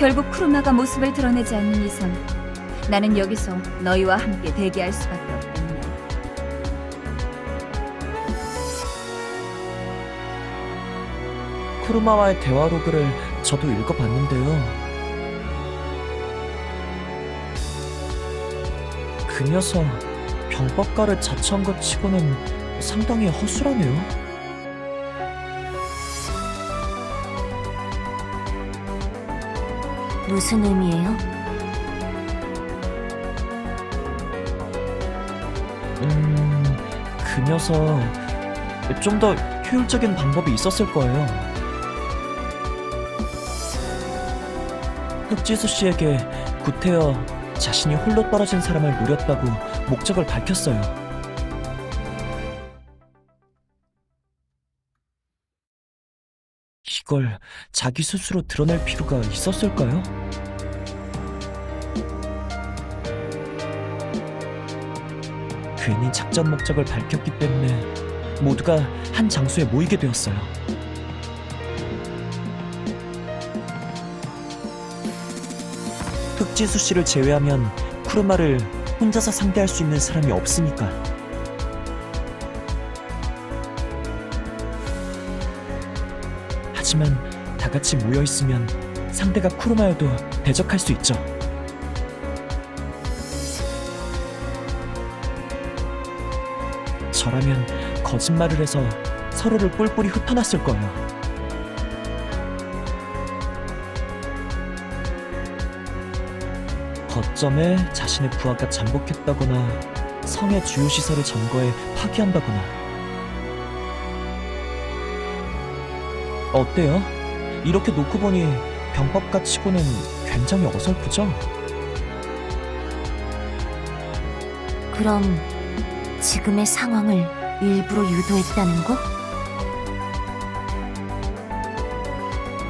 결국 쿠르마가 모습을 드러내지 않는 이상 나는 여기서 너희와 함께 대기할 수밖에 없겠네. 쿠르마와의 대화 로그를 저도 읽어봤는데요. 그 녀석 병법가를 자처한 것 치고는 상당히 허술하네요. 무슨 의미예요? 음, 그 녀석 좀 더 효율적인 방법이 있었을 거예요. 흑지수 씨에게 구태여 자신이 홀로 떨어진 사람을 노렸다고 목적을 밝혔어요. 이걸 자기 스스로 드러낼 필요가 있었을까요? 괜히 작전 목적을 밝혔기 때문에 모두가 한 장소에 모이게 되었어요. 흑지수 씨를 제외하면 쿠르마를 혼자서 상대할 수 있는 사람이 없으니까. 다 같이 모여 있으면 상대가 쿠르마여도 대적할 수 있죠. 저라면 거짓말을 해서 서로를 뿔뿔이 흩어놨을 거예요. 거점에 자신의 부하가 잠복했다거나 성의 주요 시설을 점거해 파괴한다거나 어때요? 이렇게 놓고 보니 병법 가 치고는 굉장히 어설프죠? 그럼 지금의 상황을 일부러 유도했다는 거?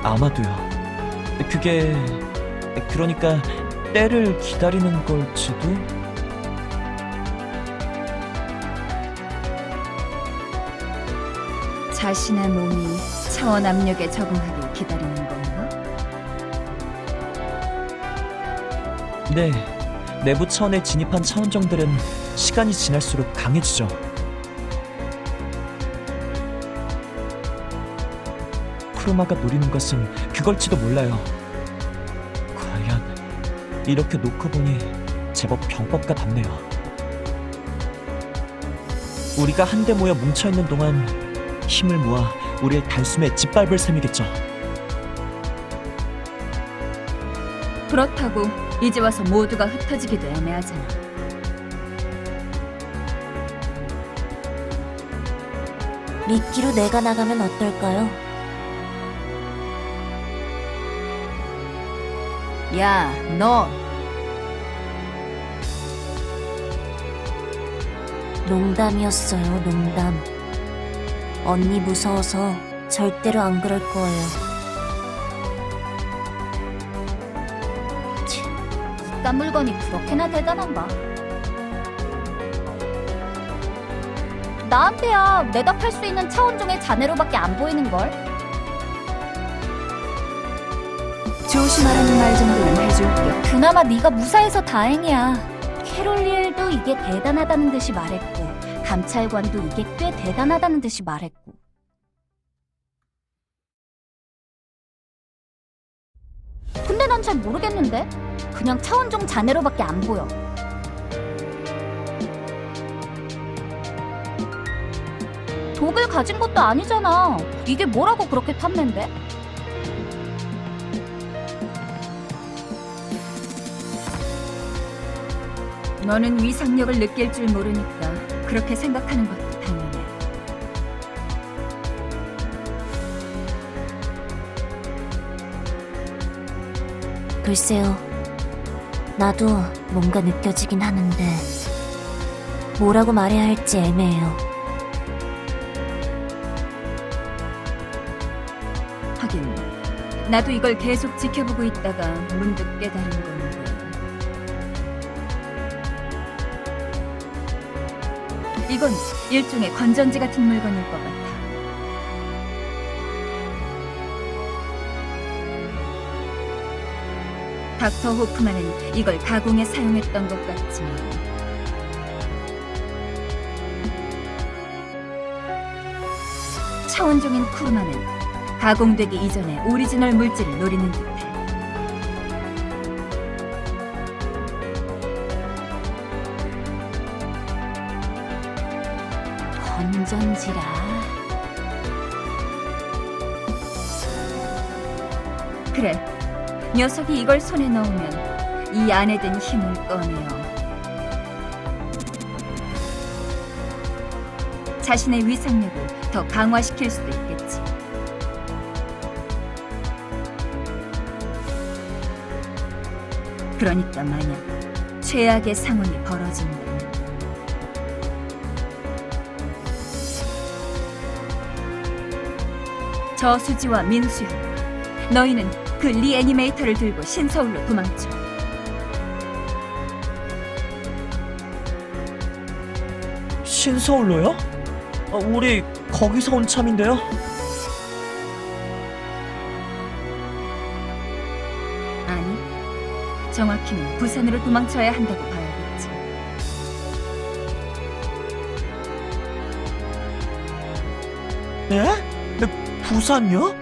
아마도요. 그게 그러니까 때를 기다리는 걸지도 자신의 몸이 차원 압력에 적응하길 기다리는 건가? 네. 내부 차원에 진입한 차원정들은 시간이 지날수록 강해지죠. 크로마가 노리는 것은 그걸지도 몰라요. 과연 이렇게 놓고 보니 제법 병법가답네요. 우리가 한데 모여 뭉쳐 있는 동안 힘을 모아 우리를 단숨에 짓밟을 셈이겠죠. 그렇다고 이제 와서 모두가 흩어지기도 애매하잖아. 미끼로 내가 나가면 어떨까요? 야, 너 농담이었어요, 농담. 언니 무서워서 절대로 안 그럴 거예요. 딴 물건이 그렇게나 대단한가? 나한테야 대답할 수 있는 차원종의 자네로밖에 안 보이는 걸. 조심하라는 말 정도는 해줄게. 그나마 네가 무사해서 다행이야. 캐롤리엘도 이게 대단하다는 듯이 말했고, 감찰관도 이게 꽤 대단하다는 듯이 말했고. 근데 난 잘 모르겠는데? 그냥 차원종 자네로밖에 안 보여. 독을 가진 것도 아니잖아. 이게 뭐라고 그렇게 탐낸데? 너는 위상력을 느낄 줄 모르니까 그렇게 생각하는 것도 당연해. 글쎄요. 나도 뭔가 느껴지긴 하는데, 뭐라고 말해야 할지 애매해요. 하긴 나도 이걸 계속 지켜보고 있다가 문득 깨달은 건 이건 일종의 건전지 같은 물건일 것 같아. 닥터 호프만은 이걸 가공에 사용했던 것 같지만 차원종인 쿠르마는 가공되기 이전에 오리지널 물질을 노리는 듯해. 건전지라. 그래, 녀석이 이걸 손에 넣으면 이 안에 든 힘을 꺼내어 자신의 위상력을 더 강화시킬 수도 있겠지. 그러니까 만약 최악의 상황이 벌어진다 저수지와 민수현 너희는 그 리애니메이터를 들고 신서울로 도망쳐. 신서울로요? 아, 우리 거기서 온 참인데요? 아니, 정확히는 부산으로 도망쳐야 한다고 봐야 부산요?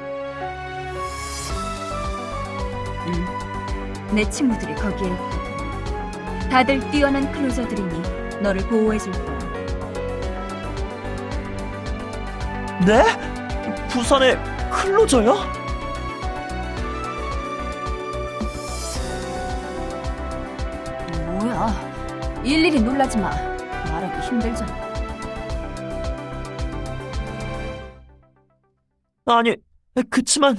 응. 내 친구들이 거기에. 다들 뛰어난 클로저들이니 너를 보호해줄 거야. 네? 부산에 클로저요? 뭐야? 일일이 놀라지 마. 말하기 힘들잖아. 아니, 그치만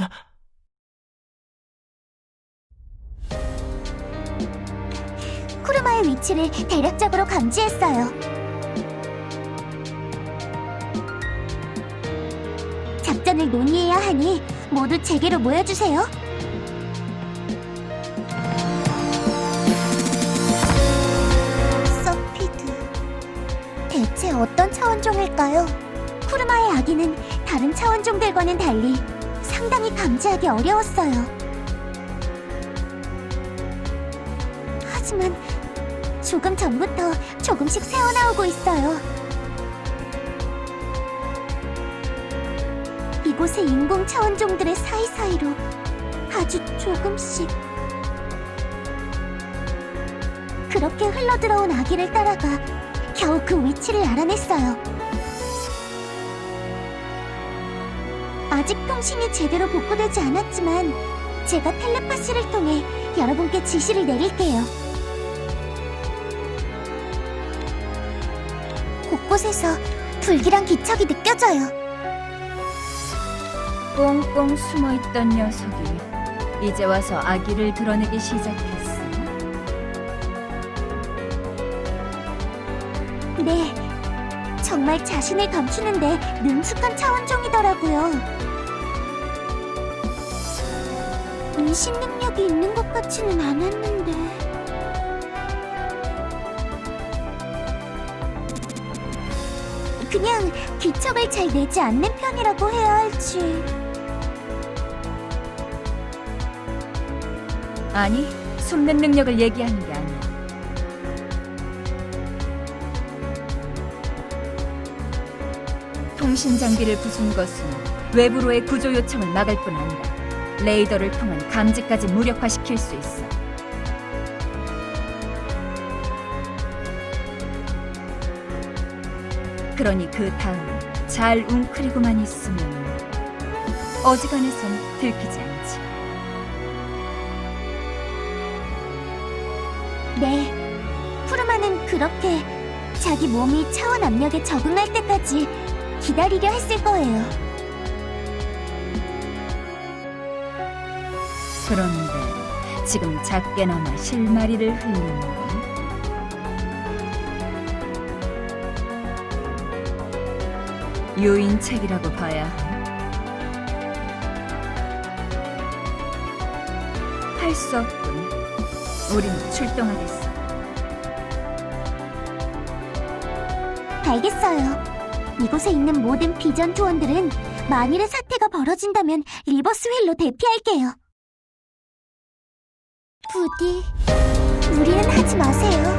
쿠르마의 위치를 대략적으로 감지했어요. 작전을 논의해야 하니 모두 제게로 모여주세요. 서피드. 대체 어떤 차원종일까요? 쿠르마의 아기는 다른 차원종들과는 달리 상당히 감지하기 어려웠어요. 하지만 조금 전부터 조금씩 새어나오고 있어요. 이곳의 인공 차원종들의 사이사이로 아주 조금씩 그렇게 흘러들어온 아기를 따라가 겨우 그 위치를 알아냈어요. 아직 통신이 제대로 복구되지 않았지만 제가 텔레파시를 통해 여러분께 지시를 내릴게요. 곳곳에서 불길한 기척이 느껴져요. 꽁꽁 숨어있던 녀석이 이제 와서 아기를 드러내기 시작했어. 네, 정말 자신을 감추는데 능숙한 차원종이더라고요. 인식 능력이 있는 것 같지는 않았는데. 그냥 기척을 잘 내지 않는 편이라고 해야 할지. 아니, 숨는 능력을 얘기하는 게 아니야. 통신 장비를 부순 것은 외부로의 구조 요청을 막을 뿐 아니라 레이더를 통한 감지까지 무력화시킬 수 있어. 그러니 그 다음 잘 웅크리고만 있으면 어지간해선 들키지 않지. 네, 푸르마는 그렇게 자기 몸이 차원 압력에 적응할 때까지 기다리려 했을 거예요. 그런데 지금 작게나마 실마리를 흘리는 건 유인책이라고 봐야 함. 할수 없군. 우리는 출동하겠어. 알겠어요. 이곳에 있는 모든 비전 투원들은 만일의 사태가 벌어진다면 리버스 휠로 대피할게요. 부디 무리는 하지 마세요.